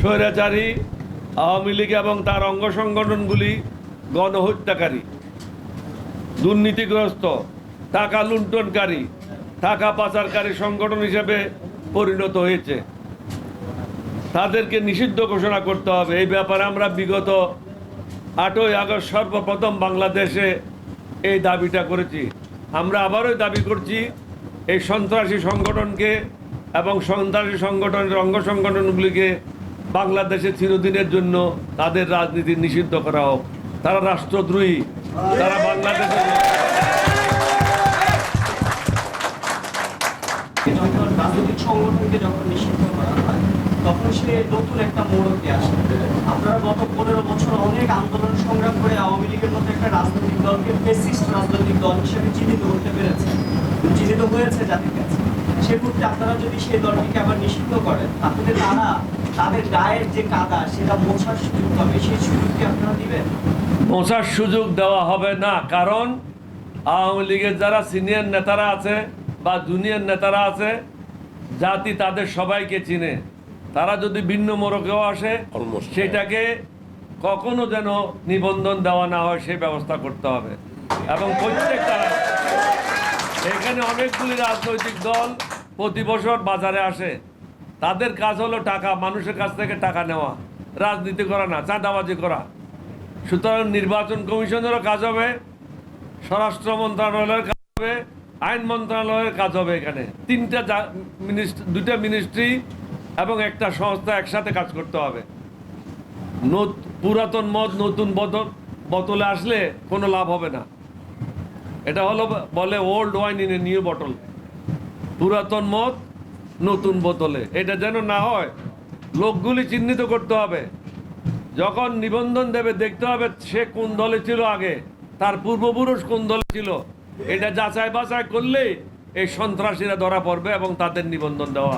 স্বৈরাচারী, আওয়ামী লীগ এবং তার অঙ্গ সংগঠনগুলি গণহত্যাকারী, দুর্নীতিগ্রস্ত, টাকা লুণ্ঠনকারী, টাকা পাচারকারী সংগঠন হিসেবে পরিণত হয়েছে। তাদেরকে নিষিদ্ধ ঘোষণা করতে হবে। এই ব্যাপারে আমরা বিগত আটই আগস্ট সর্বপ্রথম বাংলাদেশে এই দাবিটা করেছি। আমরা আবারও দাবি করছি, এই সন্ত্রাসী সংগঠনকে এবং সন্ত্রাসী সংগঠনের অঙ্গ সংগঠনগুলিকে বাংলাদেশে চিরদিনের জন্য তাদের রাজনীতি নিষিদ্ধ করা হোক। তারা রাষ্ট্রদ্রোহী। তারা বছর অনেক আন্দোলন সংগ্রাম করে আওয়ামী লীগের একটা রাজনৈতিক দলকে রাজনৈতিক দল হিসেবে চিহ্নিত পেরেছে চিহ্নিত হয়েছে কাছে। সে ক্ষেত্রে আপনারা যদি সেই দলটিকে আবার নিষিদ্ধ করেন, তাহলে তারা তাদের গায়ের যে কাদা সেটা মোছার সুযোগ পাবে। সেই সুযোগ কি আপনারা দিবেন। পৌঁছার সুযোগ দেওয়া হবে না কারণ আওয়ামী লীগের যারা সিনিয়র নেতারা আছে বা জুনিয়র নেতারা আছে জাতি তাদের সবাইকে চিনে। তারা যদি ভিন্ন মোড়কেও আসে Almost. সেটাকে কখনো যেন নিবন্ধন দেওয়া না হয় সেই ব্যবস্থা করতে হবে। এবং প্রত্যেকটা এখানে অনেকগুলি রাজনৈতিক দল প্রতি বছর বাজারে আসে। তাদের কাজ হলো টাকা, মানুষের কাছ থেকে টাকা নেওয়া, রাজনীতি করা না, চাঁদাবাজি করা। সুতরাং নির্বাচন কমিশনেরও কাজ হবে, স্বরাষ্ট্র মন্ত্রণালয়ের কাজ হবে, আইন মন্ত্রণালয়ের কাজ হবে এখানে। তিনটা দুইটা মিনিস্ট্রি এবং একটা সংস্থা একসাথে কাজ করতে হবে। পুরাতন মদ, নতুন বদল বোতলে আসলে কোনো লাভ হবে না। এটা হলো বলে old wine in a new bottle পুরাতন মদ নতুন বোতলে। এটা যেন না হয়, লোকগুলি চিহ্নিত করতে হবে। যখন নিবন্ধন দেবে, দেখতে হবে সে কোন দলে ছিল আগে, তার পূর্বপুরুষ কোন দলে ছিল। এটা যাচাই বাছাই করলেই এই সন্ত্রাসীরা ধরা পড়বে এবং তাদের নিবন্ধন দেওয়া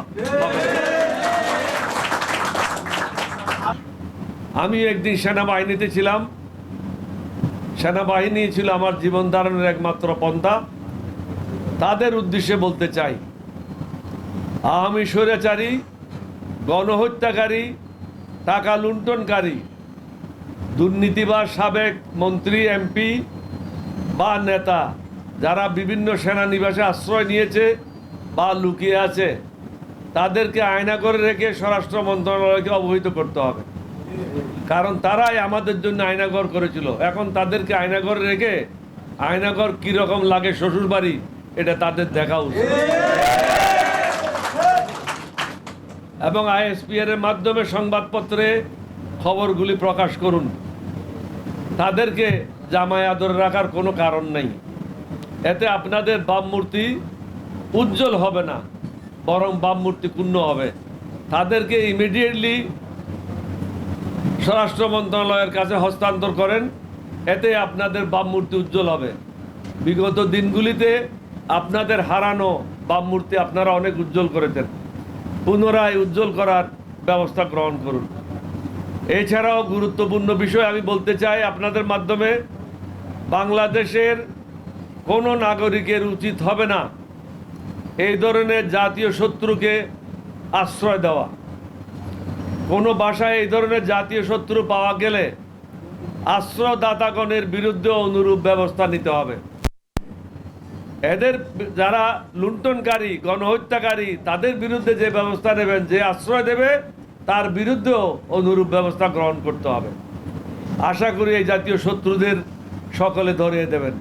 আমি একদিন সেনাবাহিনীতে ছিলাম। সেনাবাহিনী ছিল আমার জীবন ধারণের একমাত্র পন্থা। তাদের উদ্দেশ্যে বলতে চাই আওয়ামী স্বৈরাচারী গণহত্যাকারী, টাকা লুণ্ঠনকারী, দুর্নীতিবাজ সাবেক মন্ত্রী, এমপি বা নেতা, যারা বিভিন্ন সেনানিবাসে আশ্রয় নিয়েছে বা লুকিয়ে আছে, তাদেরকে আয়না করে রেখে স্বরাষ্ট্র মন্ত্রণালয়কে অবহিত করতে হবে। কারণ তারাই আমাদের জন্য আয়নাঘর করেছিল। এখন তাদেরকে আয়নাঘরে রেখে আয়নাঘর কীরকম লাগে শ্বশুরবাড়ি, এটা তাদের দেখা উচিত। এবং আইএসপিআর এর মাধ্যমে সংবাদপত্রে খবরগুলি প্রকাশ করুন। তাদেরকে জামায় আদর রাখার কোনো কারণ নেই। এতে আপনাদের বাম মূর্তি উজ্জ্বল হবে না, বরং বাম মূর্তি পূর্ণ হবে। তাদেরকে ইমিডিয়েটলি স্বরাষ্ট্র মন্ত্রণালয়ের কাছে হস্তান্তর করেন, এতে আপনাদের বাম মূর্তি উজ্জ্বল হবে। বিগত দিনগুলিতে আপনাদের হারানো বাম মূর্তি আপনারা অনেক উজ্জ্বল করেছেন পুনরায় উজ্জ্বল করার ব্যবস্থা গ্রহণ করুন। এছাড়াও গুরুত্বপূর্ণ বিষয় আমি বলতে চাই আপনাদের মাধ্যমে, বাংলাদেশের কোনো নাগরিকের উচিত হবে না এই ধরনের জাতীয় শত্রুকে আশ্রয় দেওয়া। কোনো বাসায় এই ধরনের জাতীয় শত্রু পাওয়া গেলে আশ্রয়দাতাগণের বিরুদ্ধে অনুরূপ ব্যবস্থা নিতে হবে। এদের যারা লুণ্ঠনকারী, গণহত্যাকারী, তাদের বিরুদ্ধে যে ব্যবস্থা নেবেন, যে আশ্রয় দেবে, তার বিরুদ্ধেও অনুরূপ ব্যবস্থা গ্রহণ করতে হবে। আশা করি এই জাতীয় শত্রুদের সকলে ধরিয়ে দেবেন।